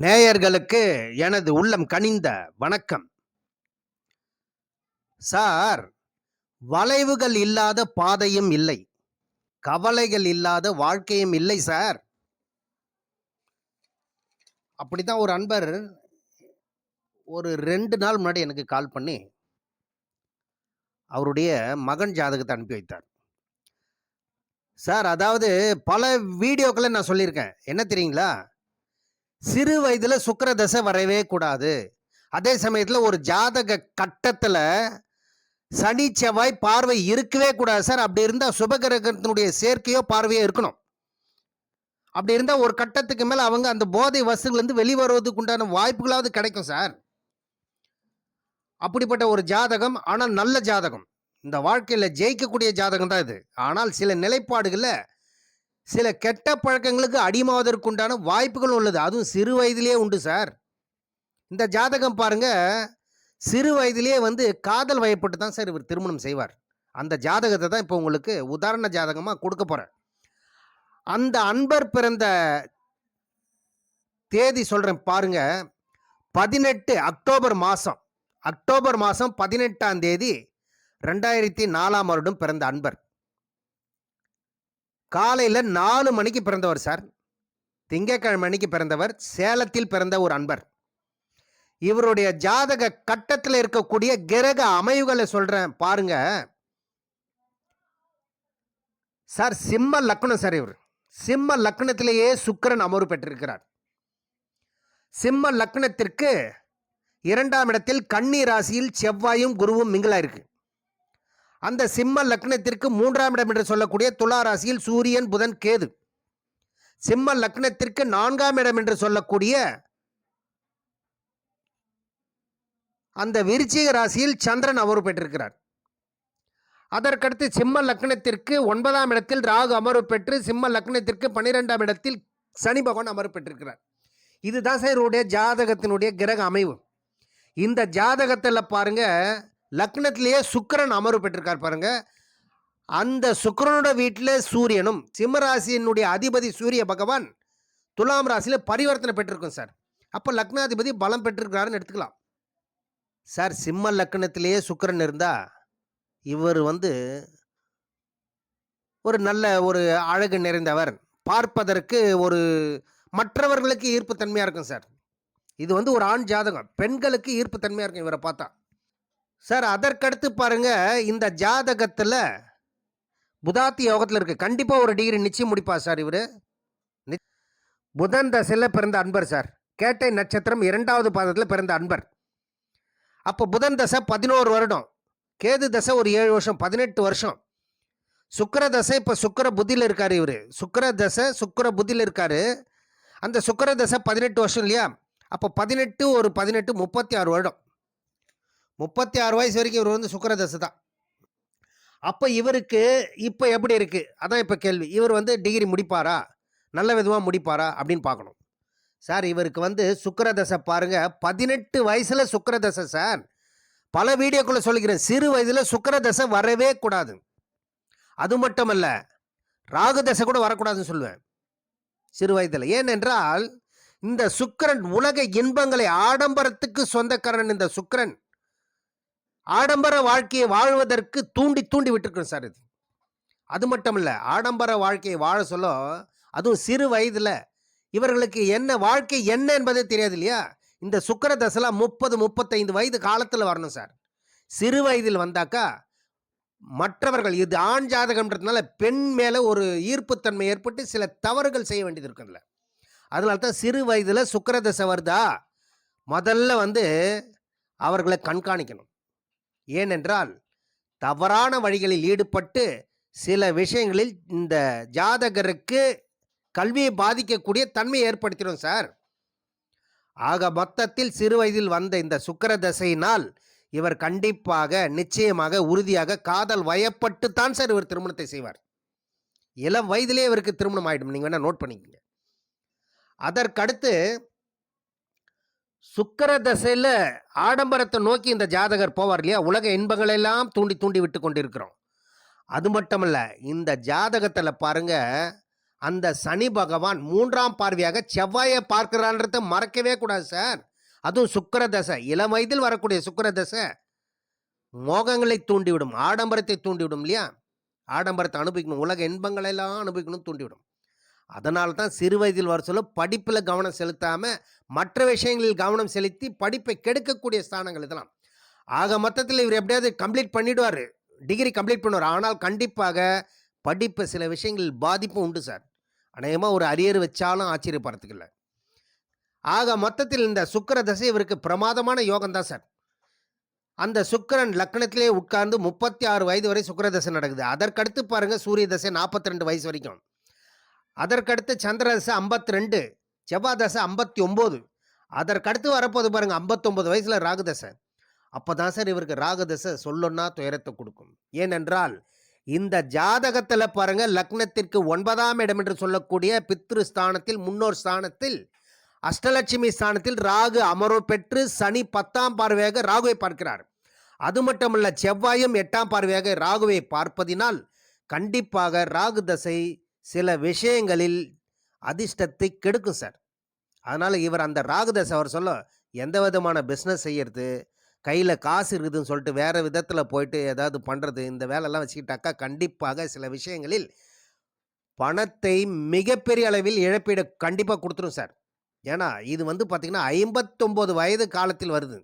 நேயர்களுக்கு எனது உள்ளம் கனிந்த வணக்கம். சார் வளைவுகள் இல்லாத பாதையும் இல்லை. கவலைகள் இல்லாத வாழ்க்கையும் இல்லை சார். அப்படிதான் ஒரு அன்பர் ஒரு ரெண்டு நாள் முன்னாடி எனக்கு கால் பண்ணி அவருடைய மகன் ஜாதகத்தை அனுப்பி வைத்தார். சார் அதாவது பல வீடியோக்களை நான் சொல்லியிருக்கேன். என்ன தெரியுங்களா? சிறு வயதுல சுக்கிர தசை வரவே கூடாது. அதே சமயத்தில் ஒரு ஜாதக கட்டத்தில் சனி செவ்வாய் பார்வை இருக்கவே கூடாது சார். அப்படி இருந்தால் சுபகிரகத்தினுடைய சேர்க்கையோ பார்வையோ இருக்கணும். அப்படி இருந்தால் ஒரு கட்டத்துக்கு மேலே அவங்க அந்த போதை வசதிகள்லேருந்து வெளிவருவதுக்கு உண்டான வாய்ப்புகளாவது கிடைக்கும் சார். அப்படிப்பட்ட ஒரு ஜாதகம் ஆனால் நல்ல ஜாதகம். இந்த வாழ்க்கையில் ஜெயிக்கக்கூடிய ஜாதகம் தான் இது. ஆனால் சில நிலைப்பாடுகளில் சில கெட்ட பழக்கங்களுக்கு அடிமாவதற்குண்டான வாய்ப்புகள் உள்ளது. அதுவும் சிறு வயதிலேயே உண்டு சார். இந்த ஜாதகம் பாருங்க. சிறு வயதிலேயே வந்து காதல் வயப்பட்டு தான் சார் இவர் திருமணம் செய்வார். அந்த ஜாதகத்தை தான் இப்போ உங்களுக்கு உதாரண ஜாதகமாக கொடுக்க போகிறேன் அந்த அன்பர் பிறந்த தேதி சொல்கிறேன் பாருங்க. பதினெட்டு அக்டோபர் மாதம் அக்டோபர் மாதம் பதினெட்டாம் தேதி ரெண்டாயிரத்தி நாலாம் வருடம் பிறந்த அன்பர். காலையில் நாலு மணிக்கு பிறந்தவர் சார். திங்கட்கிழமை அன்னைக்கு பிறந்தவர் சேலத்தில் பிறந்த ஒரு அன்பர். இவருடைய ஜாதக கட்டத்தில் இருக்கக்கூடிய கிரக அமைவுகளை சொல்கிறேன் பாருங்க. சார் சிம்ம லக்னம் சார் இவர். சிம்ம லக்னத்திலேயே சுக்கிரன் அமர்வு பெற்றிருக்கிறார். சிம்ம லக்னத்திற்கு இரண்டாம் இடத்தில் கன்னி ராசியில் செவ்வாயும் குருவும் மிங்கலாயிருக்கு. இருக்கு அந்த சிம்ம லக்னத்திற்கு மூன்றாம் இடம் என்று சொல்லக்கூடிய துலா ராசியில் சூரியன் புதன் கேது. சிம்ம லக்னத்திற்கு நான்காம் இடம் என்று சொல்லக்கூடிய அந்த விருச்சிக ராசியில் சந்திரன் அமர்வு பெற்றிருக்கிறார். அதற்கடுத்து சிம்ம லக்னத்திற்கு ஒன்பதாம் இடத்தில் ராகு அமர்வு பெற்று சிம்ம லக்னத்திற்கு பன்னிரெண்டாம் இடத்தில் சனி பகவான் அமர்வு பெற்றிருக்கிறார். இதுதான் சார் இவருடைய ஜாதகத்தினுடைய கிரக அமைவு. இந்த ஜாதகத்தில் பாருங்க லக்னத்திலேயே சுக்கிரன் அமர்வு பெற்றிருக்கார் பாருங்க. அந்த சுக்கரனோட வீட்டில் சூரியனும் சிம்மராசியினுடைய அதிபதி சூரிய பகவான் துலாம் ராசியில் பரிவர்த்தனை பெற்றிருக்கும் சார். அப்போ லக்னாதிபதி பலம் பெற்றிருக்கிறாருன்னு எடுத்துக்கலாம். சார் சிம்ம லக்னத்திலேயே சுக்கிரன் இருந்தால் இவர் வந்து ஒரு நல்ல ஒரு அழகு நிறைந்தவர். பார்ப்பதற்கு ஒரு மற்றவர்களுக்கு ஈர்ப்பு தன்மையாக இருக்கும் சார். இது வந்து ஒரு ஆண் ஜாதகம். பெண்களுக்கு ஈர்ப்பு தன்மையாக இருக்கும் இவரை பார்த்தா. சார் அதற்கடுத்து பாருங்க இந்த ஜாதகத்தில் புதாத்தி யோகத்தில் இருக்கு. கண்டிப்பாக ஒரு டிகிரி நிச்சயம் முடிப்பார் சார் இவர். புதன் தசையில் பிறந்த அன்பர் சார். கேட்டை நட்சத்திரம் இரண்டாவது பாதத்தில் பிறந்த அன்பர். அப்போ புதன் தசை பதினோரு வருடம். கேது தசை ஒரு ஏழு வருஷம் பதினெட்டு வருஷம். சுக்கர தசை இப்போ சுக்கர புத்தியில் இருக்கார் இவர். சுக்கர தசை சுக்கர புத்தியில் இருக்கார். அந்த சுக்கர தசை பதினெட்டு வருஷம் இல்லையா? அப்போ பதினெட்டு ஒரு பதினெட்டு முப்பத்தி ஆறு வருடம். முப்பத்தி ஆறு வயசு வரைக்கும் இவர் வந்து சுக்கரதசு தான் அப்போ இவருக்கு இப்போ எப்படி இருக்குது அதான் இப்போ கேள்வி. இவர் வந்து டிகிரி முடிப்பாரா? நல்ல விதமாக முடிப்பாரா? அப்படின்னு பார்க்கணும். சார் இவருக்கு வந்து சுக்கரதசை பாருங்கள் பாருங்க. பதினெட்டு வயசில் சுக்கரதசை சார். பல வீடியோக்குள்ள சொல்லிக்கிறேன். சிறு வயதில் சுக்கரதசை வரவே கூடாது. அது மட்டுமல்ல ராகு தசை கூட வரக்கூடாதுன்னு சொல்லுவேன். சிறு வயதில். ஏனென்றால் இந்த சுக்கரன் உலக இன்பங்களை ஆடம்பரத்துக்கு சொந்தக்காரன் இந்த சுக்கரன். ஆடம்பர வாழ்க்கையை வாழ்வதற்கு தூண்டி தூண்டி விட்டுருக்கோம் சார் இது. அது மட்டுமல்ல ஆடம்பர வாழ்க்கையை வாழ சொல்ல அதுவும் சிறு வயதில் இவர்களுக்கு என்ன வாழ்க்கை என்ன என்பதே தெரியாது இல்லையா? இந்த சுக்கர தசைலாம் முப்பது முப்பத்தைந்து வயது காலத்தில் வரணும் சார். சிறு வயதில் வந்தாக்கா மற்றவர்கள் இது ஆண் ஜாதகம்ன்றதுனால பெண் மேலே ஒரு ஈர்ப்புத்தன்மை ஏற்பட்டு சில தவறுகள் செய்ய வேண்டியது இருக்குல்ல அதனால தான் சிறு வயதில் சுக்கர தசை வருதா? முதல்ல வந்து அவர்களை கண்காணிக்கணும். ஏனென்றால் தவறான வழிகளில் ஈடுபட்டு சில விஷயங்களில் இந்த ஜாதகருக்கு கல்வியை பாதிக்கக்கூடிய தன்மையை ஏற்படுத்திடும் சார். ஆக மொத்தத்தில் சிறு வயதில் வந்த இந்த சுக்கர தசையினால் இவர் கண்டிப்பாக நிச்சயமாக உறுதியாக காதல் வயப்பட்டு தான் சார் இவர் திருமணத்தை செய்வார். இளம் வயதிலே இவருக்கு திருமணம் ஆகிடும் நீங்கள் வேணால் நோட் பண்ணிக்கங்க. அதற்கடுத்து சுக்கர தசையில் ஆடம்பரத்தை நோக்கி இந்த ஜாதகர் போவார் இல்லையா? உலக இன்பங்களெல்லாம் தூண்டி தூண்டி விட்டு கொண்டிருக்கிறோம். அது மட்டுமல்ல இந்த ஜாதகத்தில் பாருங்க அந்த சனி பகவான் மூன்றாம் பார்வையாக செவ்வாயை பார்க்கிறான்றத மறக்கவே கூடாது சார். அதுவும் சுக்கர தசை இளம் வயதில் வரக்கூடிய சுக்கர தசை. மோகங்களை தூண்டிவிடும் ஆடம்பரத்தை தூண்டிவிடும் இல்லையா? ஆடம்பரத்தை அனுபவிக்கணும் உலக இன்பங்களெல்லாம் அனுபவிக்கணும் தூண்டிவிடும். அதனால தான் சிறு வயதில் வர சொல்ல படிப்பில் கவனம் செலுத்தாமல் மற்ற விஷயங்களில் கவனம் செலுத்தி படிப்பை கெடுக்கக்கூடிய ஸ்தானங்கள் இதெல்லாம். ஆக மொத்தத்தில் இவர் எப்படியாவது கம்ப்ளீட் பண்ணிடுவார். டிகிரி கம்ப்ளீட் பண்ணுவார். ஆனால் கண்டிப்பாக படிப்பு சில விஷயங்களில் பாதிப்பும் உண்டு சார். அநேகமாக ஒரு அரியர் வச்சாலும் ஆச்சரியப்படுறதுக்கு இல்லை. ஆக மொத்தத்தில் இந்த சுக்கர தசை இவருக்கு பிரமாதமான யோகம் தான் சார். அந்த சுக்கிரன் லக்னத்திலே உட்கார்ந்து முப்பத்தி ஆறு வயது வரை சுக்கர தசை நடக்குது. அதற்கடுத்து பாருங்க சூரிய தசை நாற்பத்தி ரெண்டு வயசு வரைக்கும். அதற்கடுத்து சந்திரதசை ஐம்பத்தி ரெண்டு செவ்வாதசை ஐம்பத்தி ஒம்பது அதற்கடுத்து வரப்போது பாருங்க ஐம்பத்தொம்பது வயசில் ராகுதசை. அப்போ தான் சார் இவருக்கு ராகுதசை சொல்லணும்னா துயரத்தை கொடுக்கும். ஏனென்றால் இந்த ஜாதகத்தில் பாருங்க லக்னத்திற்கு ஒன்பதாம் இடம் என்று சொல்லக்கூடிய பித்ரு ஸ்தானத்தில் முன்னோர் ஸ்தானத்தில் அஷ்டலட்சுமி ஸ்தானத்தில் ராகு அமர்வு பெற்று சனி பத்தாம் பார்வையாக ராகுவை பார்க்கிறார். அது மட்டுமல்ல செவ்வாயும் எட்டாம் பார்வையாக ராகுவை பார்ப்பதினால் கண்டிப்பாக ராகு தசை சில விஷயங்களில் அதிர்ஷ்டத்தை கெடுக்கும் சார். அதனால் இவர் அந்த ராகுதாஸ் அவர் சொல்ல எந்த விதமான பிஸ்னஸ் செய்கிறது கையில் காசு இருக்குதுன்னு சொல்லிட்டு வேறு விதத்தில் போயிட்டு ஏதாவது பண்ணுறது இந்த வேலையெல்லாம் வச்சுக்கிட்டாக்கா கண்டிப்பாக சில விஷயங்களில் பணத்தை மிகப்பெரிய அளவில் இழப்பீடு கண்டிப்பாக கொடுத்துரும் சார். ஏன்னா இது வந்து பார்த்திங்கன்னா ஐம்பத்தொம்போது வயது காலத்தில் வருது.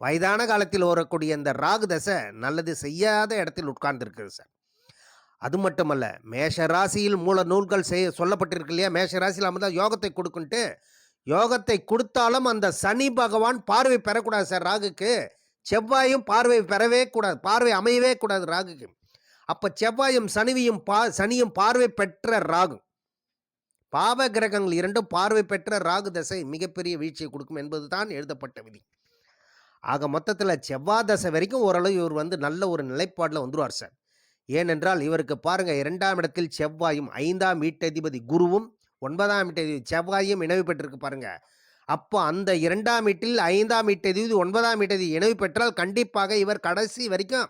வயதான காலத்தில் வரக்கூடிய இந்த ராகு தசை நல்லது செய்யாத இடத்தில் உட்கார்ந்துருக்குது சார். அது மட்டுமல்ல மேஷ ராசியில் மூல நூல்கள் செய்ய சொல்லப்பட்டிருக்கு இல்லையா? மேஷ ராசியில் அமர்ந்தால் யோகத்தை கொடுக்குன்ட்டு யோகத்தை கொடுத்தாலும் அந்த சனி பகவான் பார்வை பெறக்கூடாது சார் ராகுக்கு. செவ்வாயும் பார்வை பெறவே கூடாது பார்வை அமையவே கூடாது ராகுக்கு. அப்போ செவ்வாயும் சனிவியும் பா சனியும் பார்வை பெற்ற ராகு. பாவ கிரகங்கள் இரண்டும் பார்வை பெற்ற ராகு தசை மிகப்பெரிய வீழ்ச்சியை கொடுக்கும் என்பது தான் எழுதப்பட்ட விதி. ஆக மொத்தத்தில் செவ்வாய் தசை வரைக்கும் ஓரளவு இவர் வந்து நல்ல ஒரு நிலைப்பாடில் வந்துருவார் சார். ஏனென்றால் இவருக்கு பாருங்க இரண்டாம் இடத்தில் செவ்வாயும் ஐந்தாம் வீட்டதிபதி குருவும் ஒன்பதாம் வீட்டதிபதி செவ்வாயும் இணைவு பெற்றிருக்கு பாருங்க. அப்போ அந்த இரண்டாம் வீட்டில் ஐந்தாம் வீட்டதிபதி ஒன்பதாம் வீட்டதிபதி இணைவு பெற்றால் கண்டிப்பாக இவர் கடைசி வரைக்கும்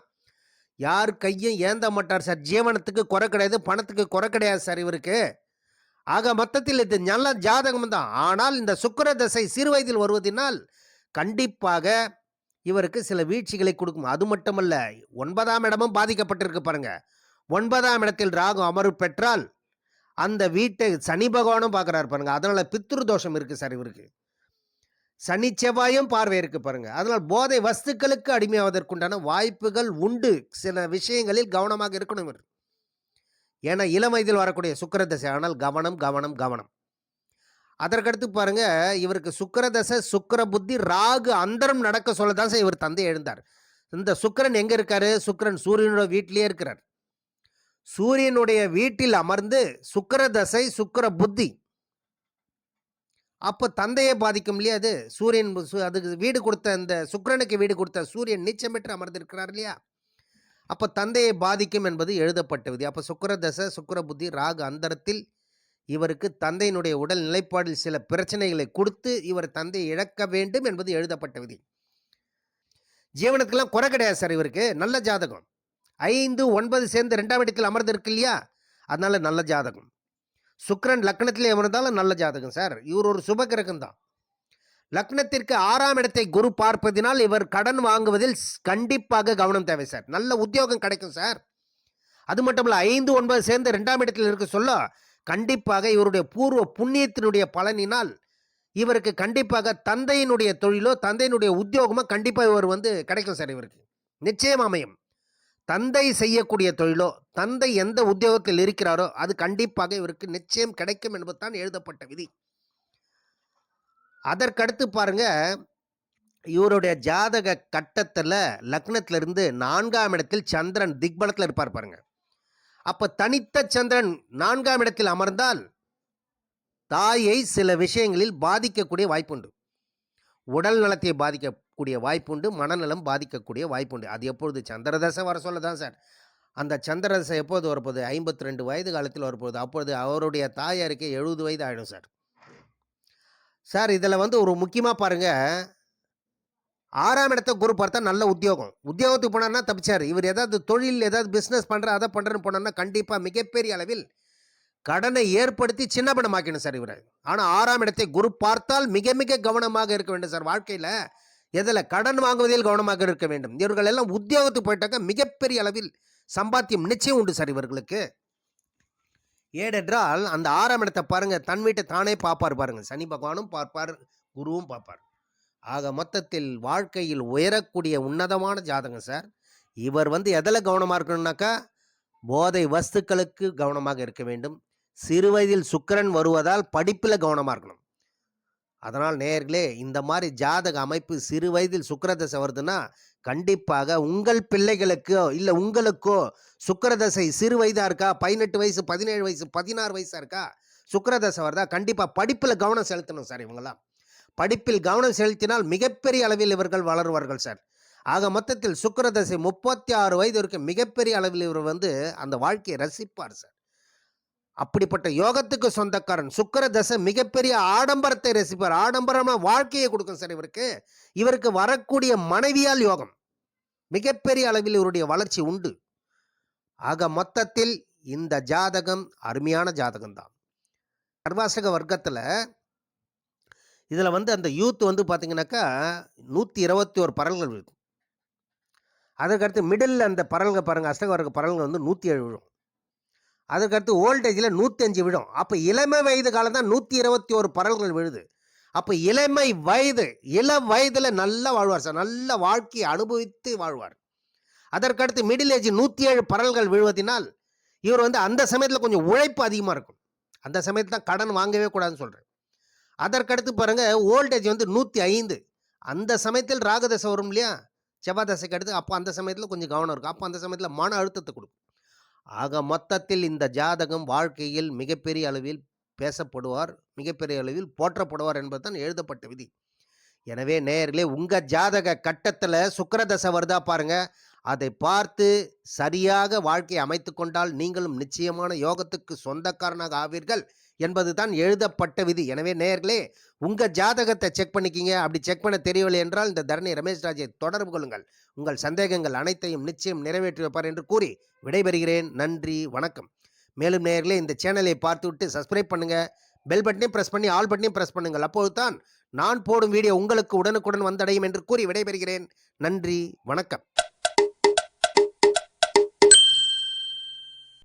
யார் கையும் ஏந்த மாட்டார் சார். ஜீவனத்துக்கு குறை கிடையாது பணத்துக்கு குறை கிடையாது சார் இவருக்கு. ஆக மொத்தத்தில் இது நல்ல ஜாதகம் தான் ஆனால் இந்த சுக்கர தசை சிறு வயதில் வருவதனால் கண்டிப்பாக இவருக்கு சில வீழ்ச்சிகளை கொடுக்கும். அது மட்டுமல்ல ஒன்பதாம் இடமும் பாதிக்கப்பட்டிருக்கு பாருங்க. ஒன்பதாம் இடத்தில் ராகு அமர்வு பெற்றால் அந்த வீட்டை சனி பகவானும் பார்க்குறாரு பாருங்க. அதனால பித்ரு தோஷம் இருக்கு சார் இவருக்கு. சனி செவ்வாயும் பார்வை இருக்கு பாருங்க. அதனால் போதை வஸ்துக்களுக்கு அடிமையாவதற்குண்டான வாய்ப்புகள் உண்டு. சில விஷயங்களில் கவனமாக இருக்கணும் இவர். ஏன்னா இளம் வயதில் வரக்கூடிய சுக்கிர தசை ஆனால் கவனம் கவனம் கவனம். அதற்கடுத்து பாருங்க இவருக்கு சுக்கரதசை சுக்கர புத்தி ராகு அந்தரம் நடக்க சொல்ல தான் சார் இவர் தந்தை எழுந்தார். இந்த சுக்கிரன் எங்க இருக்காரு? சுக்கிரன் சூரியனோட வீட்டிலேயே இருக்கிறார். சூரியனுடைய வீட்டில் அமர்ந்து சுக்கரதசை சுக்கர சுக்கிர புத்தி அப்போ தந்தையை பாதிக்கும் இல்லையா அது? சூரியன் அதுக்கு வீடு கொடுத்த இந்த சுக்கிரனுக்கு வீடு கொடுத்த சூரியன் நீச்சம் பெற்று அமர்ந்திருக்கிறார் இல்லையா? அப்போ தந்தையை பாதிக்கும் என்பது எழுதப்பட்டது அப்போ சுக்கிர தசை புத்தி ராகு அந்தரத்தில் இவருக்கு தந்தையினுடைய உடல் நிலைப்பாடில் சில பிரச்சனைகளை கொடுத்து இவர் தந்தையை இழக்க வேண்டும் என்பது எழுதப்பட்ட விதி. ஜீவனத்துக்கெல்லாம் குறை கிடையாது சார் இவருக்கு. நல்ல ஜாதகம். ஐந்து ஒன்பது சேர்ந்து ரெண்டாம் இடத்தில் அமர்ந்திருக்கு இல்லையா? அதனால் நல்ல ஜாதகம். சுக்ரன் லக்னத்திலே அமர்ந்தாலும் நல்ல ஜாதகம் சார். இவர் ஒரு சுப கிரகம் தான் லக்னத்திற்கு ஆறாம் இடத்தை குரு பார்ப்பதினால் இவர் கடன் வாங்குவதில் கண்டிப்பாக கவனம் தேவை சார். நல்ல உத்தியோகம் கிடைக்கும் சார். அது மட்டும் இல்லை ஐந்து ஒன்பது சேர்ந்து ரெண்டாம் இடத்தில் இருக்க சொல்ல கண்டிப்பாக இவருடைய பூர்வ புண்ணியத்தினுடைய பலனினால் இவருக்கு கண்டிப்பாக தந்தையினுடைய தொழிலோ தந்தையினுடைய உத்தியோகமோ கண்டிப்பாக இவர் வந்து கிடைக்கும் சார் இவருக்கு. நிச்சயம் அமையும். தந்தை செய்யக்கூடிய தொழிலோ தந்தை எந்த உத்தியோகத்தில் இருக்கிறாரோ அது கண்டிப்பாக இவருக்கு நிச்சயம் கிடைக்கும் என்பது தான் எழுதப்பட்ட விதி. அதற்கடுத்து பாருங்க இவருடைய ஜாதக கட்டத்தில் லக்னத்திலிருந்து நான்காம் இடத்தில் சந்திரன் திக்பலத்தில் இருப்பார் பாருங்க. அப்ப தனித்த சந்திரன் நான்காம் இடத்தில் அமர்ந்தால் தாயை சில விஷயங்களில் பாதிக்கக்கூடிய வாய்ப்புண்டு. உடல் நலத்தை பாதிக்கக்கூடிய வாய்ப்புண்டு மனநலம் பாதிக்கக்கூடிய வாய்ப்புண்டு. அது எப்பொழுது? சந்திரதசை வர சொல்ல தான் சார். அந்த சந்திரதசை எப்போது வரப்போகுது? ஐம்பத்தி ரெண்டு வயது காலத்தில் வரப்போகுது. அப்பொழுது அவருடைய தாயாருக்கு எழுபது வயது ஆகிடும் சார். சார் இதில் வந்து ஒரு முக்கியமாக பாருங்கள் ஆறாம் இடத்த குரு பார்த்தா நல்ல உத்தியோகம். உத்தியோகத்துக்கு போனார்னா தப்பிச்சார். இவர் ஏதாவது தொழில் ஏதாவது பிஸ்னஸ் பண்ணுற அதை பண்ணுறேன்னு போனார்னா கண்டிப்பாக மிகப்பெரிய அளவில் கடனை ஏற்படுத்தி சின்னபடமாக்கணும் சார் இவரை. ஆனால் ஆறாம் இடத்தை குரு பார்த்தால் மிக மிக கவனமாக இருக்க வேண்டும் சார். வாழ்க்கையில் எதில் கடன் வாங்குவதில் கவனமாக இருக்க வேண்டும். இவர்கள் எல்லாம் உத்தியோகத்துக்கு போயிட்டாக்க மிகப்பெரிய அளவில் சம்பாத்தியம் நிச்சயம் உண்டு சார் இவர்களுக்கு. ஏனென்றால் அந்த ஆறாம் இடத்தை பாருங்கள் தன் வீட்டை தானே பார்ப்பார் பாருங்கள் சனி பகவானும் பார்ப்பார் குருவும் பார்ப்பார். ஆக மொத்தத்தில் வாழ்க்கையில் உயரக்கூடிய உன்னதமான ஜாதகம் சார். இவர் வந்து எதில் கவனமாக இருக்கணும்னாக்கா போதை வஸ்துக்களுக்கு கவனமாக இருக்க வேண்டும். சிறு வயதில் சுக்கிரன் வருவதால் படிப்பில் கவனமாக இருக்கணும். அதனால் நேர்களே இந்த மாதிரி ஜாதக அமைப்பு சிறு வயதில் சுக்கரதசை வருதுன்னா கண்டிப்பாக உங்கள் பிள்ளைகளுக்கோ இல்லை உங்களுக்கோ சுக்கரதசை சிறு வயதாக இருக்கா பதினெட்டு வயசு பதினேழு வயசு பதினாறு வயசாக இருக்கா சுக்கரதசை வருதா கண்டிப்பாக படிப்பில் கவனம் செலுத்தணும் சார் இவங்கெல்லாம். படிப்பில் கவனம் செலுத்தினால் மிகப்பெரிய அளவில் இவர்கள் வளருவார்கள் சார். ஆக மொத்தத்தில் சுக்கிரதசை முப்பத்தி ஆறு வயது வரைக்கும் மிகப்பெரிய அளவில் இவர் வந்து அந்த வாழ்க்கையை ரசிப்பார் சார். அப்படிப்பட்ட யோகத்துக்கு சொந்தக்காரன் சுக்கிர தசை மிகப்பெரிய ஆடம்பரத்தை ரசிப்பார். ஆடம்பரமாக வாழ்க்கையை கொடுக்கும் சார் இவருக்கு. இவருக்கு வரக்கூடிய மனைவியால் யோகம். மிகப்பெரிய அளவில் இவருடைய வளர்ச்சி உண்டு. ஆக மொத்தத்தில் இந்த ஜாதகம் அருமையான ஜாதகம் தான் சர்வாசக வர்க்கத்தில் இதில் வந்து அந்த யூத் வந்து பார்த்திங்கனாக்கா நூற்றி இருபத்தி ஒரு பரல்கள் விழுது அதற்கடுத்து மிடில் அந்த பரல்கள் பாருங்கள் அஷ்டக பரல்கள் வந்து நூற்றி ஏழு விழும். அதற்கடுத்து ஓல்டேஜில் நூற்றஞ்சு விழும். அப்போ இளமை வயது காலம் தான் நூற்றி இருபத்தி ஒரு பரல்கள் விழுது. அப்போ இளமை வயது இள வயதில் நல்லா வாழ்வார் சார். நல்ல வாழ்க்கையை அனுபவித்து வாழ்வார். அதற்கடுத்து மிடில் ஏஜ் நூற்றி ஏழு பரல்கள் விழுவதினால் இவர் வந்து அந்த சமயத்தில் கொஞ்சம் உழைப்பு அதிகமாக இருக்கும். அந்த சமயத்தில் தான் கடன் வாங்கவே கூடாதுன்னு சொல்கிறேன் அதற்கடுத்து பாருங்கள் ஓல்டேஜ் வந்து நூற்றி ஐந்து. அந்த சமயத்தில் ராகதசை வரும் இல்லையா? செவ்வாதசைக்கு அடுத்து அப்போ அந்த சமயத்தில் கொஞ்சம் கவனம் இருக்கும் அப்போ அந்த சமயத்தில் மன அழுத்தத்தை கொடுக்கும். ஆக மொத்தத்தில் இந்த ஜாதகம் வாழ்க்கையில் மிகப்பெரிய அளவில் பேசப்படுவார் மிகப்பெரிய அளவில் போற்றப்படுவார் என்பது தான் எழுதப்பட்ட விதி. எனவே நேயர்களே உங்கள் ஜாதக கட்டத்தில் சுக்கரதசை வருதா பாருங்க. அதை பார்த்து சரியாக வாழ்க்கையை அமைத்து கொண்டால் நீங்களும் நிச்சயமான யோகத்துக்கு சொந்தக்காரனாக ஆவீர்கள். என்பது தான் எழுதப்பட்ட விதி. எனவே நேர்களே உங்கள் ஜாதகத்தை செக் பண்ணிக்கிங்க. அப்படி செக் பண்ண தெரியவில்லை என்றால் இந்த தரணி ரமேஷ் ராஜை தொடர்பு கொள்ளுங்கள். உங்கள் சந்தேகங்கள் அனைத்தையும் நிச்சயம் நிறைவேற்றி வைப்பார் என்று கூறி விடைபெறுகிறேன். நன்றி வணக்கம். மேலும் நேர்களே இந்த சேனலை பார்த்துவிட்டு சப்ஸ்கிரைப் பண்ணுங்கள் பெல் பட்டனையும் ப்ரெஸ் பண்ணி ஆல் பட்டனையும் ப்ரெஸ் பண்ணுங்கள். அப்போது தான் நான் போடும் வீடியோ உங்களுக்கு உடனுக்குடன் வந்தடையும் என்று கூறி விடைபெறுகிறேன். நன்றி வணக்கம்.